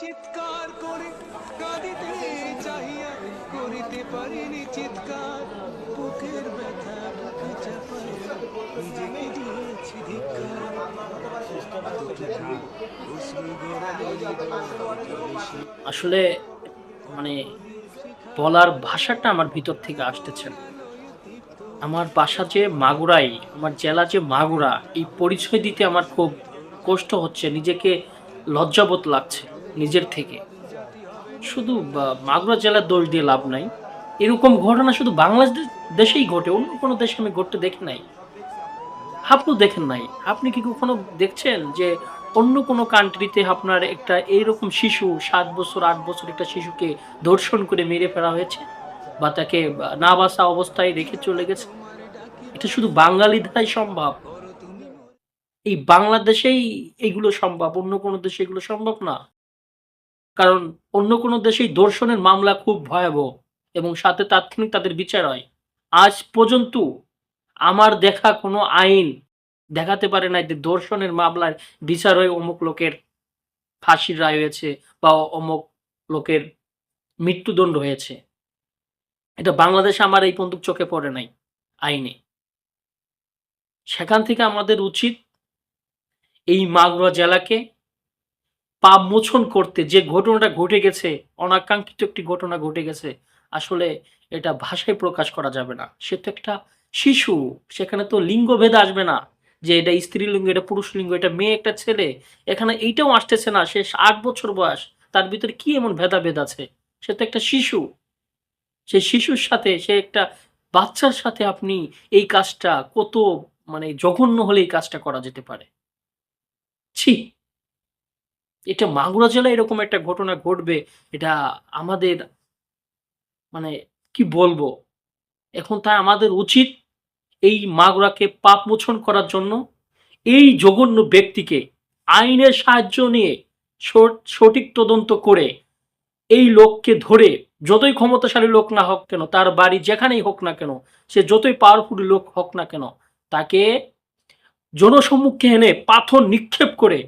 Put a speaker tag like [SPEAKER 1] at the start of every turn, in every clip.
[SPEAKER 1] চিৎকার করে, কাঁদিতে চাহিয়া করিতে পারিনি চিৎকার। বুকের ব্যথা বুকে নিজেকে দিয়েছি।
[SPEAKER 2] আসলে মানে বলার ভাষাটা আমার ভিতর থেকে আসতেছে আমার বাসা যে মাগুরাই, আমার জেলা যে মাগুরা, এই পরিচয় দিতে আমার খুব কষ্ট হচ্ছে, নিজেকে লজ্জাবোধ লাগছে। নিজের থেকে। শুধু মাগুরা জেলার দোষ দিয়ে লাভ নাই। এরকম ঘটনা শুধু বাংলাদেশেই ঘটে, অন্য কোনো দেশে আমি ঘটতে দেখি নাই। আপনিও দেখেন নাই। আপনি কি কখনো দেখছেন যে অন্য কোনো কান্ট্রিতে আপনার একটা এইরকম শিশু, সাত বছর, আট বছর একটা শিশুকে ধর্ষণ করে মেরে ফেলা হয়েছে বা তাকে না বাসা অবস্থায় রেখে চলে গেছে? এটা শুধু বাঙালি দ্বারাই সম্ভব। এই বাংলাদেশেই এগুলো সম্ভব, অন্য কোনো দেশে এগুলো সম্ভব না। কারণ অন্য কোনো দেশেই ধর্ষণের মামলা খুব ভয়াবহ এবং সাথে তাৎক্ষণিক তাদের বিচার হয়। আজ পর্যন্ত আমার দেখা কোনো আইন দেখাতে পারে না যে ধর্ষণের মামলার বিচার হয়ে অমুক লোকের ফাঁসির রায় হয়েছে বা অমুক লোকের মৃত্যুদণ্ড হয়েছে। এটা বাংলাদেশে আমার এই বন্দুক চোখে পড়ে নাই আইনে। সেখান থেকে আমাদের উচিত এই মাগুরা জেলাকে পাপ মোচন করতে যে ঘটনাটা ঘটে গেছে, অনাকাঙ্ক্ষিত একটি ঘটনা ঘটে গেছে, আসলে এটা ভাষায় প্রকাশ করা যাবে না। সে তো একটা শিশু, সেখানে তো লিঙ্গভেদ আসবে না, যে এটা স্ত্রীলিঙ্গ, এটা পুরুষ লিঙ্গ এটা মেয়ে, একটা ছেলে, এখানে এইটাও আসতেছে না, সে আট বছর বয়স, তার ভিতরে কি এমন ভেদাভেদ আছে? সে তো একটা শিশু। সে শিশুর সাথে, সে একটা বাচ্চার সাথে আপনি এই কাজটা কত মানে জঘন্য হলে এই কাজটা করা যেতে পারে। ছি! এটা মাগুরা জেলায় এরকম একটা ঘটনা ঘটবে, এটা আমাদের মানে কি বলব? এখন তাই আমাদের উচিত এই মাগুরাকে পাপ মোচন করার জন্য এই জঘন্য ব্যক্তিকে আইনের সাহায্য নিয়ে সঠ- সঠিক তদন্ত করে এই লোককে ধরে যতই ক্ষমতাশালী লোক না হোক কেন, তার বাড়ি যেখানেই হোক না কেন, সে যতই পাওয়ারফুল লোক হোক না কেন, তাকে জনসম্মুখে এনে পাথর নিক্ষেপ করে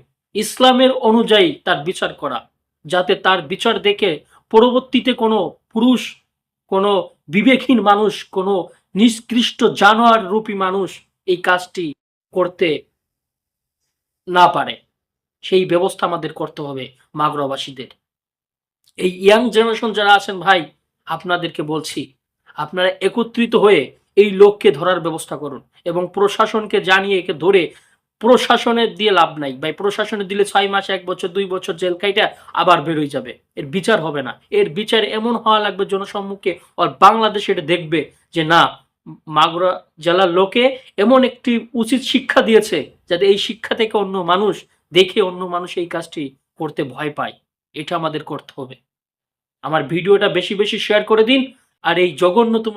[SPEAKER 2] ইসলামের অনুযায়ী তার বিচার করা, যাতে তার বিচার দেখে পরবর্তীতে কোনো পুরুষ, কোনো বিবেকহীন মানুষ, কোনো নিষ্কৃষ্ট জানোয়ার রূপী মানুষ এই কাজটি করতে না পারে। সেই ব্যবস্থা আমাদের করতে হবে মাগরাবাসীদের। এই ইয়াং জেনারেশন যারা আছেন ভাই, আপনাদেরকে বলছি, আপনারা একত্রিত হয়ে এই লোককে ধরার ব্যবস্থা করুন এবং প্রশাসনকে জানিয়ে একে ধরে প্রশাসনের দিয়ে লাভ নাই। ভাই, প্রশাসনে দিলে ছয় মাস, এক বছর, দুই বছর জেল খাইটা আবার বেরোয় যাবে। এর বিচার হবে না। এর বিচার এমন হওয়া লাগবে জনসম্মুখে আর বাংলাদেশ এটা দেখবে যে না, মাগুরা জেলার লোকে এমন একটি উচিত শিক্ষা দিয়েছে যাতে এই শিক্ষা থেকে অন্য মানুষ দেখে অন্য মানুষ এই কাজটি করতে ভয় পায়। এটা আমাদের করতে হবে। আমার ভিডিওটা বেশি বেশি শেয়ার করে দিন। আর এই জঘন্যতম